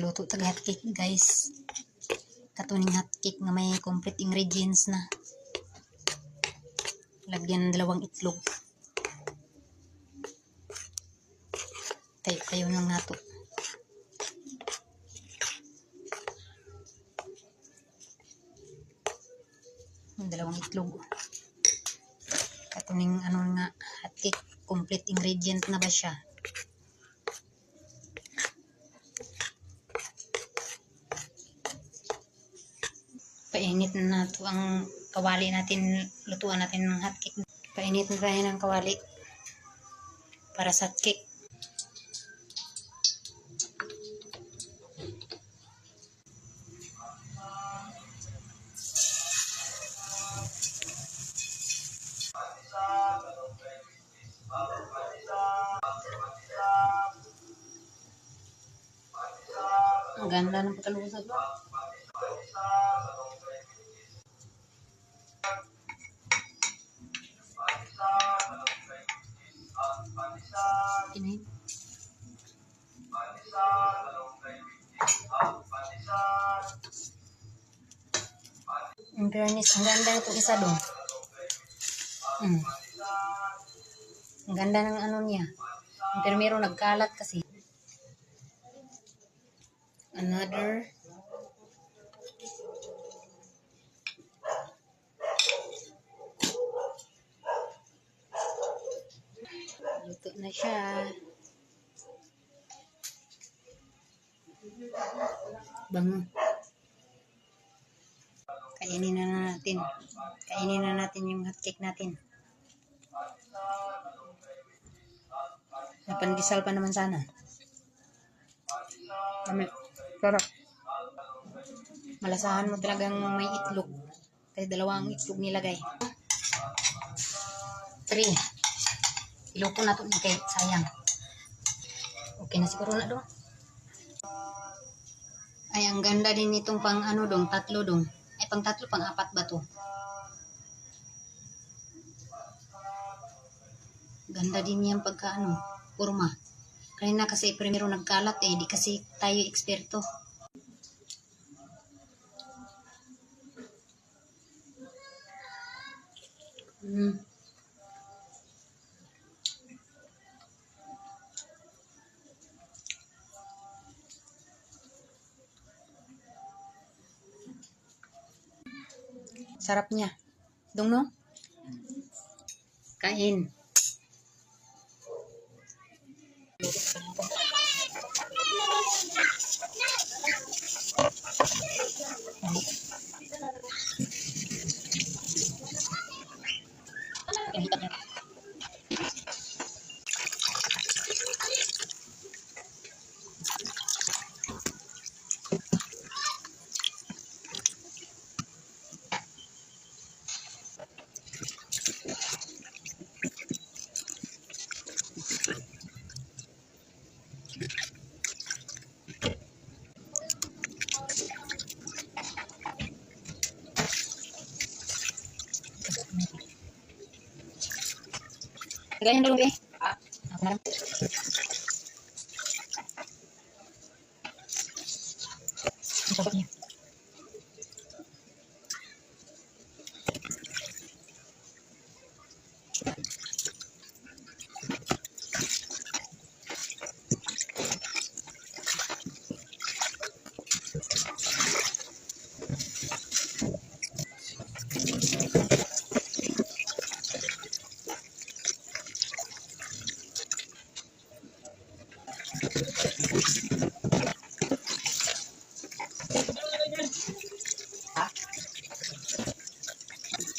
Luto tag hot cake guys. Katuning hot cake nga may complete ingredients na. Lagyan ng dalawang itlog. Tayo tayo lang nato. Dalawang itlog. Katuning ano nga hot cake complete ingredient na ba siya? Painit na nato ang kawali natin, lutuan natin ng hotcake. Painit na tayo ng kawali para sa hotcake. Ang ganda ng pagkalusap ba? Kinain. In fairness, ang ganda nito isa doon. Mm. Ang ganda ng ano niya. Pero meron nagkalat kasi. Another. Luto na siya. Bango. Kainin na natin. Kainin na natin yung hotcake natin. Napandisal pa naman sana. Kami. Sarap. Malasahan mo talagang may itlog. Kasi dalawang itlog nilagay. Three. Iloko na to ni kay sayang. Okay na siguro na dong. Ay, ang ganda din nitong pang ano dong, tatlo dong. Ay, pang tatlo, pang apat ba to? Ganda din yan pagka ano, kurma. Kanina kasi primero nagkalat eh, di kasi tayo eksperto. Sarap niya. Dong no? Kain. Ganyan dulu eh. Ah,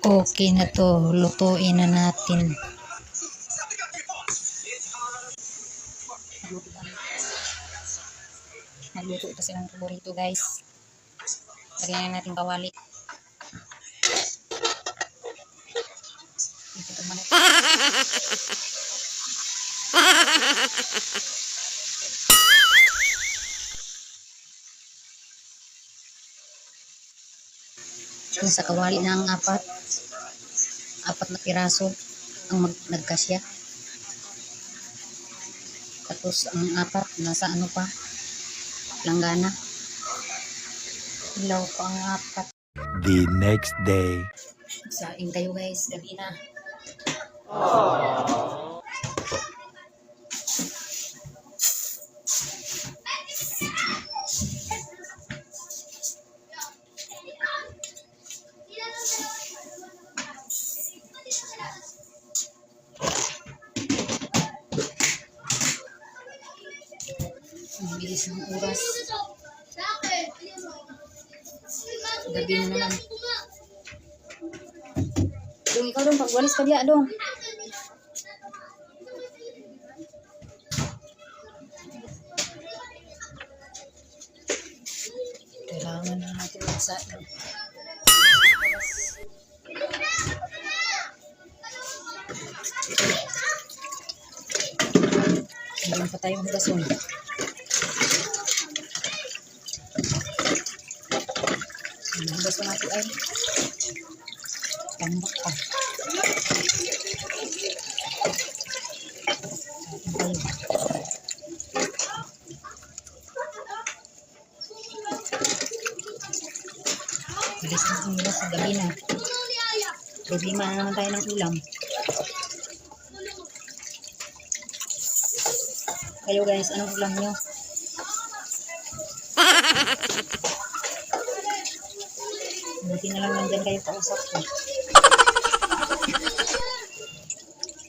Okay na to. Lutuin na natin. Nagluto ito silang paborito guys. Lagyan na natin kawali. Ito Yung sa kawali ng apat, apat na piraso ang mag nagkasya. Tapos ang apat, nasa ano pa, langgana. Ilaw pa ang apat. The next day. Saing tayo guys, gabi na. Ang bilis ng oras. Gabi na naman. Dong, ikaw dong, pagwalis ka diya, dong. Kailangan na natin sa Meron pa tayong gason. Gason natin ay tambak pa. Bilis na oras sa gabi na. Problema na naman tayo ng ulam. Kayo guys, anong ulam nyo? Buti na lang nandyan kayo kausap ko.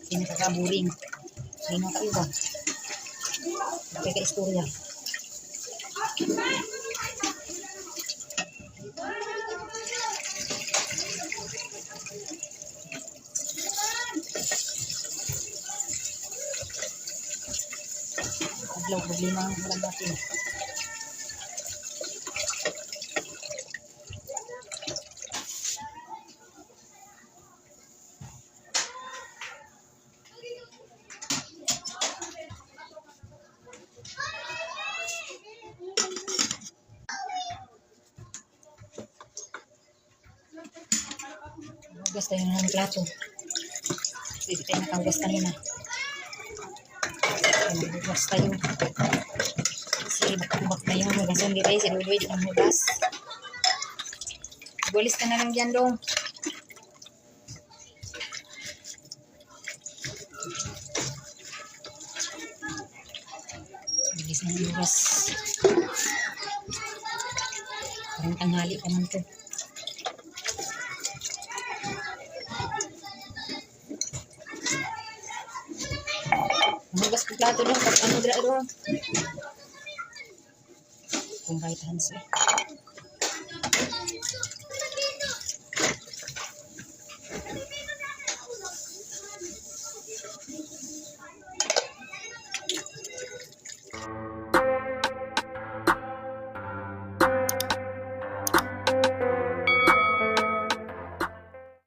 Hindi nakakaburing. Hindi na kayo ba? Bakit ka istorya? Adlaw, problema ang ulam natin. Hugas tayo ng plato. Hindi tayo nakahugas kanina. Hugas tayo. Kasi bakbak na yung hugas. Hindi tayo sinudwid ang hugas. Bulis ka na lang dyan dong. Bilis na yung hugas. Parang tanghali pa man to. plato doon pag ano dira doon. Ano? Kung right hands eh.